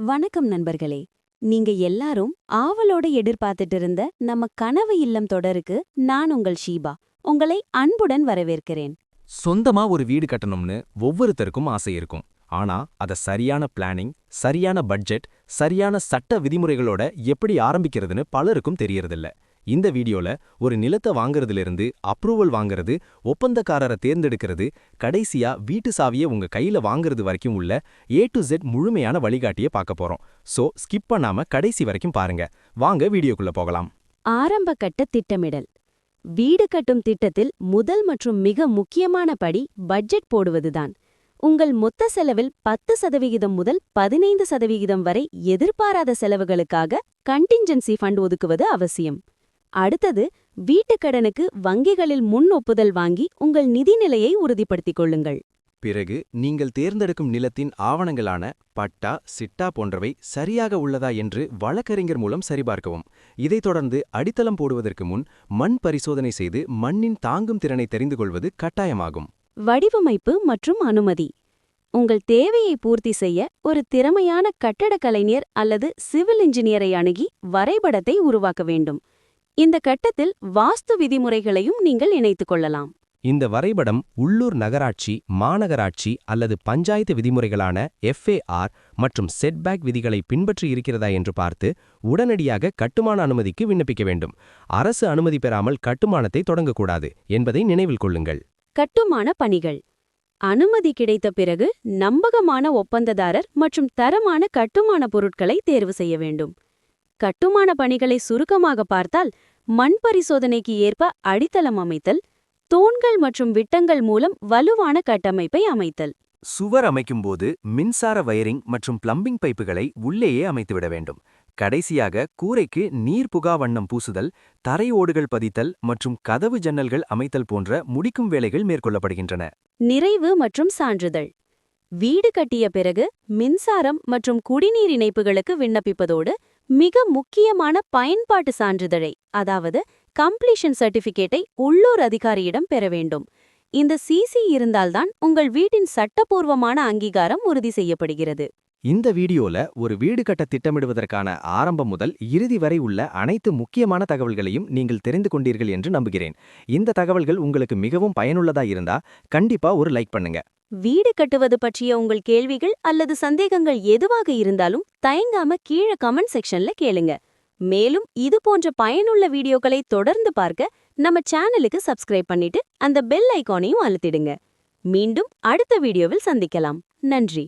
வணக்கம் நண்பர்களே. நீங்க எல்லாரும் ஆவலோட எதிர்பார்த்துட்டு இருந்த நம்ம கனவு இல்லம் தொடருக்கு நான் உங்கள் ஷீபா. உங்களை அன்புடன் வரவேற்கிறேன். சொந்தமா ஒரு வீடு கட்டணும்னு ஒவ்வொருத்தருக்கும் ஆசை இருக்கும். ஆனா அத சரியான பிளானிங் சரியான பட்ஜெட் சரியான சட்ட விதிமுறைகளோட எப்படி ஆரம்பிக்கிறதுன்னு பலருக்கும் தெரியறதில்ல. இந்த வீடியோல ஒரு நிலத்தை வாங்குறதிலிருந்து அப்ரூவல் வாங்குறது ஒப்பந்தக்காரரை தேர்ந்தெடுக்கிறது கடைசியா வீட்டு சாவியை உங்க கையில வாங்குறது வரைக்கும் உள்ள ஏ டு ஜெட் முழுமையான வழிகாட்டியை பார்க்க போறோம். சோ ஸ்கிப் பண்ணாம கடைசி வரைக்கும் பாருங்க. வாங்க வீடியோக்குள்ள போகலாம். ஆரம்ப கட்ட திட்டமிடல். வீடு கட்டும் திட்டத்தில் முதல் மற்றும் மிக முக்கியமான படி பட்ஜெட் போடுவதுதான். உங்கள் மொத்த செலவில் பத்து சதவிகிதம் முதல் பதினைந்து சதவிகிதம் வரை எதிர்பாராத செலவுகளுக்காக கண்டிஞ்சன்சி ஃபண்ட் ஒதுக்குவது அவசியம். அடுத்தது வீட்டுக் கடனுக்கு வங்கிகளில் முன் ஒப்புதல் வாங்கி உங்கள் நிதிநிலையை உறுதிப்படுத்திக் கொள்ளுங்கள். பிறகு நீங்கள் தேர்ந்தெடுக்கும் நிலத்தின் ஆவணங்களான பட்டா சிட்டா போன்றவை சரியாக உள்ளதா என்று வழக்கறிஞர் மூலம் சரிபார்க்கவும். இதைத் தொடர்ந்து அடித்தளம் போடுவதற்கு முன் மண் பரிசோதனை செய்து மண்ணின் தாங்கும் திறனை தெரிந்து கொள்வது கட்டாயமாகும். வடிவமைப்பு மற்றும் அனுமதி. உங்கள் தேவையை பூர்த்தி செய்ய ஒரு திறமையான கட்டடக் கலைஞர் அல்லது சிவில் இன்ஜினியரை அணுகி வரைபடத்தை உருவாக்க வேண்டும். இந்த கட்டத்தில் வாஸ்து விதிமுறைகளையும் நீங்கள் இணைத்துக் கொள்ளலாம். இந்த வரைபடம் உள்ளூர் நகராட்சி மாநகராட்சி அல்லது பஞ்சாயத்து விதிமுறைகளான எஃப்ஏஆர் மற்றும் செட்பேக் விதிகளை பின்பற்றி இருக்கிறதா என்று பார்த்து உடனடியாக கட்டுமான அனுமதிக்கு விண்ணப்பிக்க வேண்டும். அரசு அனுமதி பெறாமல் கட்டுமானத்தை தொடங்கக்கூடாது என்பதை நினைவில் கொள்ளுங்கள். கட்டுமான பணிகள். அனுமதி கிடைத்த பிறகு நம்பகமான ஒப்பந்ததாரர் மற்றும் தரமான கட்டுமான பொருட்களை தேர்வு செய்ய வேண்டும். கட்டுமான பணிகளை சுருக்கமாக பார்த்தால் மண் பரிசோதனைக்கு ஏற்ப அடித்தளம் அமைத்தல் தூண்கள் மற்றும் விட்டங்கள் மூலம் வலுவான கட்டமைப்பை அமைத்தல். சுவர் அமைக்கும்போது மின்சார வயரிங் மற்றும் பிளம்பிங் பைப்புகளை உள்ளேயே அமைத்துவிட வேண்டும். கடைசியாக கூரைக்கு நீர் புகா வண்ணம் பூசுதல் தரை ஓடுகள் பதித்தல் மற்றும் கதவு ஜன்னல்கள் அமைத்தல் போன்ற முடிக்கும் வேலைகள் மேற்கொள்ளப்படுகின்றன. நிறைவு மற்றும் சான்றிதழ். வீடு கட்டிய பிறகு மின்சாரம் மற்றும் குடிநீர் இணைப்புகளுக்கு விண்ணப்பிப்பதோடு மிக முக்கியமான பயன்பாட்டு சான்றிதழை அதாவது கம்ப்ளீஷன் சர்டிபிகேட்டை உள்ளூர் அதிகாரியிடம் பெற வேண்டும். இந்த சிசி இருந்தால்தான் உங்கள் வீட்டின் சட்டப்பூர்வமான அங்கீகாரம் உறுதி செய்யப்படுகிறது. இந்த வீடியோல ஒரு வீடு கட்ட திட்டமிடுவதற்கான ஆரம்பம் முதல் இறுதி வரை உள்ள அனைத்து முக்கியமான தகவல்களையும் நீங்கள் தெரிந்து கொண்டீர்கள் என்று நம்புகிறேன். இந்த தகவல்கள் உங்களுக்கு மிகவும் பயனுள்ளதா இருந்தா கண்டிப்பா ஒரு லைக் பண்ணுங்க. வீடு கட்டுவது பற்றிய உங்கள் கேள்விகள் அல்லது சந்தேகங்கள் எதுவாக இருந்தாலும் தயங்காம கீழே கமெண்ட் செக்ஷன்ல கேளுங்க. மேலும் இது போன்ற பயனுள்ள வீடியோக்களை தொடர்ந்து பார்க்க நம்ம சேனலுக்கு சப்ஸ்கிரைப் பண்ணிட்டு அந்த பெல் ஐகானையும் அழுத்திடுங்க. மீண்டும் அடுத்த வீடியோவில் சந்திக்கலாம். நன்றி.